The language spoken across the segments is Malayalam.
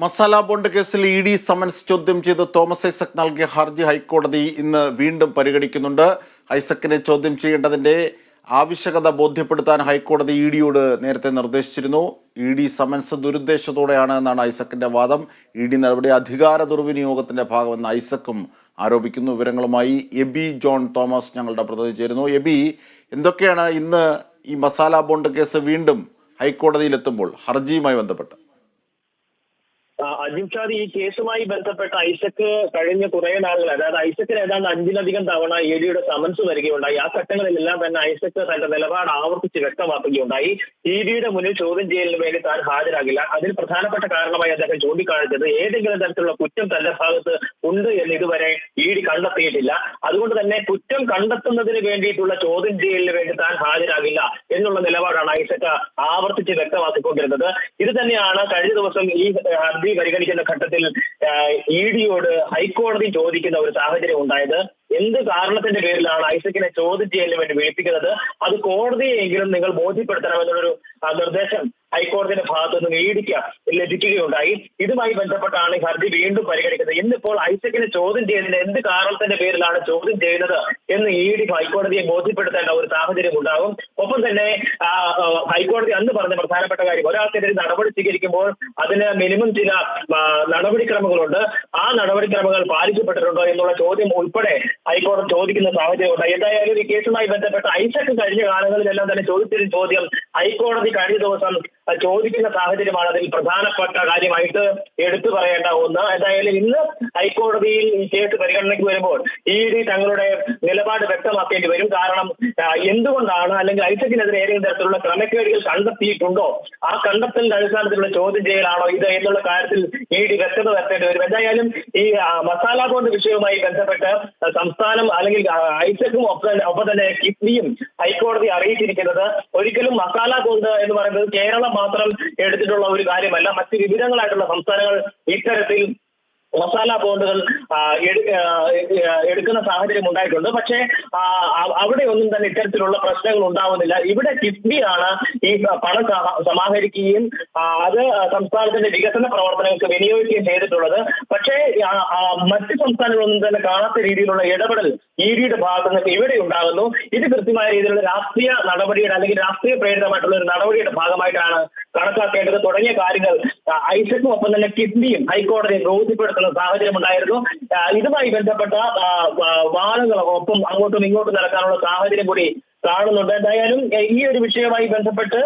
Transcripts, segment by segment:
മസാല ബോണ്ട് കേസിൽ ഇ ഡി സമൻസ് ചോദ്യം ചെയ്ത് തോമസ് ഐസക് നൽകിയ ഹർജി ഹൈക്കോടതി ഇന്ന് വീണ്ടും പരിഗണിക്കുന്നുണ്ട്. ഐസക്കിനെ ചോദ്യം ചെയ്യേണ്ടതിന്റെ ആവശ്യകത ബോധ്യപ്പെടുത്താൻ ഹൈക്കോടതി ഇ ഡിയോട് നേരത്തെ നിർദ്ദേശിച്ചിരുന്നു. ഇ ഡി സമൻസ് ദുരുദ്ദേശത്തോടെയാണ് എന്നാണ് ഐസക്കിന്റെ വാദം. ഇ ഡി നടപടി അധികാര ദുർവിനിയോഗത്തിന്റെ ഭാഗമെന്ന് ഐസക്കും ആരോപിക്കുന്നു. വിവരങ്ങളുമായി എബി ജോൺ തോമസ് ഞങ്ങളുടെ പ്രതിനിധി ചേരുന്നു. എബി എന്തൊക്കെയാണ് ഇന്ന് ഈ മസാല ബോണ്ട് കേസ് വീണ്ടും ഹൈക്കോടതിയിലെത്തുമ്പോൾ ഹർജിയുമായി ബന്ധപ്പെട്ട്? അജിംഷാദ് ഈ കേസുമായി ബന്ധപ്പെട്ട ഐസക്ക് കഴിഞ്ഞ കുറെ നാളുകൾ അതായത് ഐസക്കിന് ഏതാണ്ട് അഞ്ചിലധികം തവണ എ ഡിയുടെ സമൻസ് വരികയുണ്ടായി. ആ ഘട്ടങ്ങളിലെല്ലാം തന്നെ ഐസക്ക് തന്റെ നിലപാട് ആവർത്തിച്ച് വ്യക്തമാക്കുകയുണ്ടായി. ഇ ഡിയുടെ മുന്നിൽ ചോദ്യം ചെയ്യലിന് വേണ്ടി താൻ ഹാജരാകില്ല. അതിൽ പ്രധാനപ്പെട്ട കാരണമായി അദ്ദേഹം ചൂണ്ടിക്കാണിച്ചത് ഏതെങ്കിലും തരത്തിലുള്ള കുറ്റം തന്റെ ഭാഗത്ത് ഉണ്ട് എന്ന് ഇതുവരെ ഇ ഡി കണ്ടെത്തിയിട്ടില്ല. അതുകൊണ്ട് തന്നെ കുറ്റം കണ്ടെത്തുന്നതിന് വേണ്ടിയിട്ടുള്ള ചോദ്യം ചെയ്യലിന് വേണ്ടി താൻ ഹാജരാകില്ല എന്നുള്ള നിലപാടാണ് ഐസക്ക് ആവർത്തിച്ച് വ്യക്തമാക്കിക്കൊണ്ടിരുന്നത്. ഇത് തന്നെയാണ് കഴിഞ്ഞ ദിവസം ഈ ഹർജി പരിഗണിക്കുന്ന ഘട്ടത്തിൽ ഇ ഡിയോട് ഹൈക്കോടതി ചോദിക്കുന്ന ഒരു സാഹചര്യം ഉണ്ടായത്? എന്ത് കാരണത്തിന്റെ പേരിലാണ് ഐസക്കിനെ ചോദ്യം ചെയ്യാൻ വേണ്ടി വിളിപ്പിക്കുന്നത്? അത് കോടതിയെങ്കിലും നിങ്ങൾ ബോധ്യപ്പെടുത്തണമെന്നുള്ളൊരു നിർദ്ദേശം ഹൈക്കോടതിയുടെ ഭാഗത്തു നിന്ന് ഡിക്ക് ലഭിക്കുകയുണ്ടായി. ഇതുമായി ബന്ധപ്പെട്ടാണ് ഹർജി വീണ്ടും പരിഗണിക്കുന്നത്. ഇന്നിപ്പോൾ ഐസക്കിനെ ചോദ്യം ചെയ്യുന്നതിന് എന്ത് കാരണത്തിന്റെ പേരിലാണ് ചോദ്യം ചെയ്യുന്നത് എന്ന് ഇ ഡി ഹൈക്കോടതിയെ ബോധ്യപ്പെടുത്തേണ്ട ഒരു സാഹചര്യം ഉണ്ടാകും. ഒപ്പം തന്നെ ഹൈക്കോടതി അന്ന് പറഞ്ഞ പ്രധാനപ്പെട്ട കാര്യം ഒരാൾക്കെതിരെ നടപടി സ്വീകരിക്കുമ്പോൾ അതിന് മിനിമം ചില നടപടിക്രമങ്ങളുണ്ട്. ആ നടപടിക്രമങ്ങൾ പാലിക്കപ്പെട്ടിട്ടുണ്ടോ എന്നുള്ള ചോദ്യം ഉൾപ്പെടെ ഹൈക്കോടതി ചോദിക്കുന്ന സാഹചര്യം ഉണ്ടായി. എന്തായാലും ഈ കേസുമായി ബന്ധപ്പെട്ട ഐസക്ക് കഴിഞ്ഞ കാലങ്ങളിലെല്ലാം തന്നെ ചോദിച്ചൊരു ചോദ്യം ഹൈക്കോടതി കഴിഞ്ഞ ദിവസം ആ, ചോദിക്കുന്ന സാഹചര്യമാണ് അതിൽ പ്രധാനപ്പെട്ട കാര്യമായിട്ട് എടുത്തു പറയേണ്ട ഒന്ന്. എന്തായാലും ഇന്ന് ഹൈക്കോടതിയിൽ ഈ കേസ് പരിഗണനയ്ക്ക് വരുമ്പോൾ ഇ ഡി തങ്ങളുടെ നിലപാട് വ്യക്തമാക്കേണ്ടി വരും. കാരണം എന്തുകൊണ്ടാണ് അല്ലെങ്കിൽ ഐസക്കിനെതിരെ ഏതെങ്കിലും തരത്തിലുള്ള ക്രമക്കേടുകൾ കണ്ടെത്തിയിട്ടുണ്ടോ? ആ കണ്ടെത്തലിന്റെ അടിസ്ഥാനത്തിലുള്ള ചോദ്യം ചെയ്യലാണോ ഇത് എന്നുള്ള കാര്യത്തിൽ ഇ ഡി വ്യക്തത വരുത്തേണ്ടി വരും. എന്തായാലും ഈ മസാല ബോണ്ട് വിഷയവുമായി ബന്ധപ്പെട്ട് സംസ്ഥാനം അല്ലെങ്കിൽ ഐസക്കും ഒപ്പം തന്നെ- കിഫ്ബിയും ഹൈക്കോടതി അറിയിച്ചിരിക്കുന്നത് ഒരിക്കലും മസാല ബോണ്ട് എന്ന് പറയുന്നത് കേരളം മാത്രം എടുത്തിട്ടുള്ള ഒരു കാര്യമല്ല. മറ്റ് വിവിധങ്ങളായിട്ടുള്ള സംസ്ഥാനങ്ങൾ ഇത്തരത്തിൽ മസാല ബോണ്ടുകൾ എടുക്കുന്ന സാഹചര്യം ഉണ്ടായിട്ടുണ്ട്. പക്ഷേ അവിടെ ഒന്നും തന്നെ ഇത്തരത്തിലുള്ള പ്രശ്നങ്ങൾ ഉണ്ടാവുന്നില്ല. ഇവിടെ കിഫ്ബിയാണ് ഈ പണം സമാ- സമാഹരിക്കുകയും അത് സംസ്ഥാനത്തിന്റെ വികസന പ്രവർത്തനങ്ങൾക്ക് വിനിയോഗിക്കുകയും ചെയ്തിട്ടുള്ളത്. പക്ഷേ മറ്റ് സംസ്ഥാനങ്ങളൊന്നും തന്നെ കാണാത്ത രീതിയിലുള്ള ഇടപെടൽ ഇ ഡിയുടെ ഭാഗത്ത് നിന്ന് ഇവിടെ ഉണ്ടാകുന്നു. ഇത് കൃത്യമായ രീതിയിലുള്ള രാഷ്ട്രീയ നടപടിയുടെ അല്ലെങ്കിൽ രാഷ്ട്രീയ പ്രേരിതമായിട്ടുള്ള ഒരു നടപടിയുടെ ഭാഗമായിട്ടാണ് കണക്കാക്കേണ്ടത് തുടങ്ങിയ കാര്യങ്ങൾ ഐസക്കും ഒപ്പം തന്നെ കിഡ്നിയും ഹൈക്കോടതിയും ബോധ്യപ്പെടുത്തുന്ന സാഹചര്യം ഉണ്ടായിരുന്നു. ഇതുമായി ബന്ധപ്പെട്ട വാദങ്ങളും ഒപ്പം അങ്ങോട്ടും ഇങ്ങോട്ടും നടക്കാനുള്ള സാഹചര്യം കൂടി കാണുന്നുണ്ട്. എന്തായാലും ഈ ഒരു വിഷയവുമായി ബന്ധപ്പെട്ട്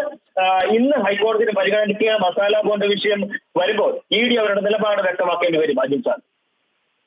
ഇന്ന് ഹൈക്കോടതിയിൽ പരിഗണിക്കുക മസാല ബോണ്ട് വിഷയം വരുമ്പോൾ ഇ ഡി അവരുടെ നിലപാട് വ്യക്തമാക്കേണ്ടി വരും അജിത് സാർ.